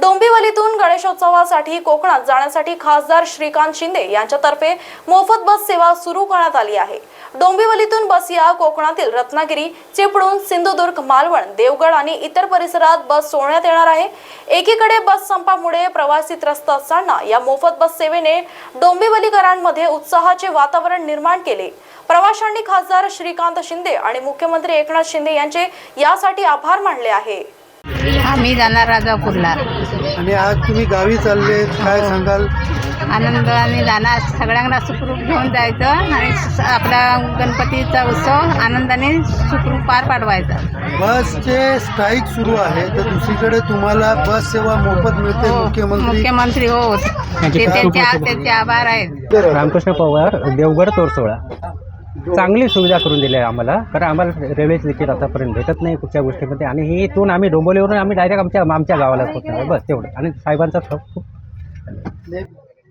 डोंबिवलीतून गणेशोत्सवासाठी कोकणात जाण्यासाठी खासदार श्रीकांत शिंदे यांच्यातर्फे मोफत बस सेवा सुरू करण्यात आली आहे. डोंबिवलीतून बस या कोकणातील रत्नागिरी चिपळूण सिंधुदुर्ग मालवण देवगड आणि इतर परिसरात बस सोडण्यात येणार आहे. एकीकडे बस संपामुळे प्रवासी त्रस्त असताना या मोफत बस सेवेने डोंबिवलीकरांमध्ये उत्साहाचे वातावरण निर्माण केले. प्रवाशांनी खासदार श्रीकांत शिंदे आणि मुख्यमंत्री एकनाथ शिंदे यांचे यासाठी आभार मानले आहे. आम्ही जाणार राजापूरला. आणि आज तुम्ही गावी चालले काय सांगाल? आनंदाने जाणार सगळ्यांना सुखरूप घेऊन जायचं आणि स- आपला गणपतीचा उत्सव आनंदाने सुखरूप पार पाडवायचा. बसचे स्ट्राईक सुरू आहे तर दुसरीकडे तुम्हाला बस सेवा मोफत मिळते हो मुख्यमंत्री. मुख्यमंत्री हो. ते त्यांचे त्यांचे आभार आहेत. रामकृष्ण पवार देवगड तोरसोळा. चांगली सुविधा करून दिली आहे आम्हाला. कारण आम्हाला रेल्वे तिकीट आतापर्यंत भेटत नाही कुठच्या गोष्टीमध्ये. आणि हे इथून आम्ही डोंबोलीवरून आम्ही डायरेक्ट आमच्या आमच्या गावाला पोहोचणार बस तेवढं. आणि साहेबांचा खूप खूप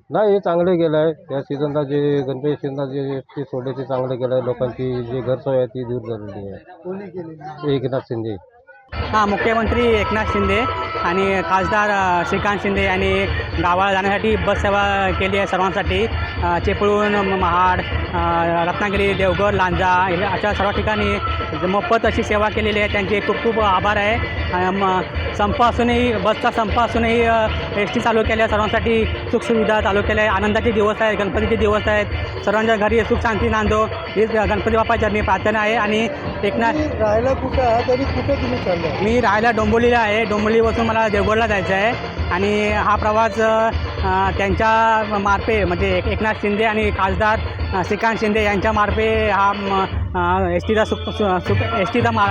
नाही हे चांगलं केलं आहे या सीझनला जे गणपती सीझनला जे ते सोडले ते चांगलं केलं आहे लोकांची जी गैरसोय आहे ती दूर झालेली आहे. एकनाथ शिंदे. हां मुख्यमंत्री एकनाथ शिंदे. आणि खासदार श्रीकांत शिंदे यांनी गावाला जाण्यासाठी बससेवा केली आहे सर्वांसाठी. चिपळूण महाड रत्नागिरी देवगड लांजा अशा सर्व ठिकाणी मोफत अशी सेवा केलेली आहे. त्यांचे खूप खूप आभार आहे. संप असूनही बसचा संप असूनही एस टी चालू केल्या सर्वांसाठी सुखसुविधा चालू केल्या. आहे आनंदाचे दिवस आहेत गणपतीचे दिवस आहेत. सर्वांच्या घरी सुख शांती नांदो. हीच गणपती बाप्पाच्या मी प्रार्थना आहे आणि एकनाथ राहायला कुठं आहात आणि कुठं तुम्ही चालला मी राहायला डोंबिवलीला आहे. डोंबिवलीपासून मला देवगडला जायचं आहे. आणि हा प्रवास त्यांच्या मार्फे म्हणजे एक- एकनाथ शिंदे आणि खासदार श्रीकांत शिंदे यांच्या मार्फे हा एस टीचा सुख सुख एस टीचा मा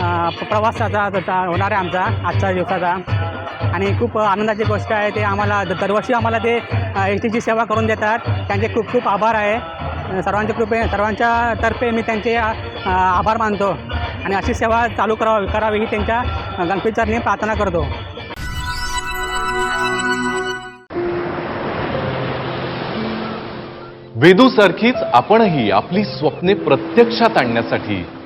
प्रवासाचा होणार आहे आमचा आजच्या दिवसाचा. आणि खूप आनंदाची गोष्ट आहे ते आम्हाला दरवर्षी आम्हाला ते एस टीची सेवा करून देतात. त्यांचे खूप खूप आभार आहे. सर्वांच्या कृपे सर्वांच्या तर्फे मी त्यांचे आभार मानतो. आणि अशी सेवा चालू करावी करावी ही त्यांच्या गणपतीचरणी प्रार्थना करतो. वेदूसारखीच आपणही आपली स्वप्ने प्रत्यक्षात आणण्यासाठी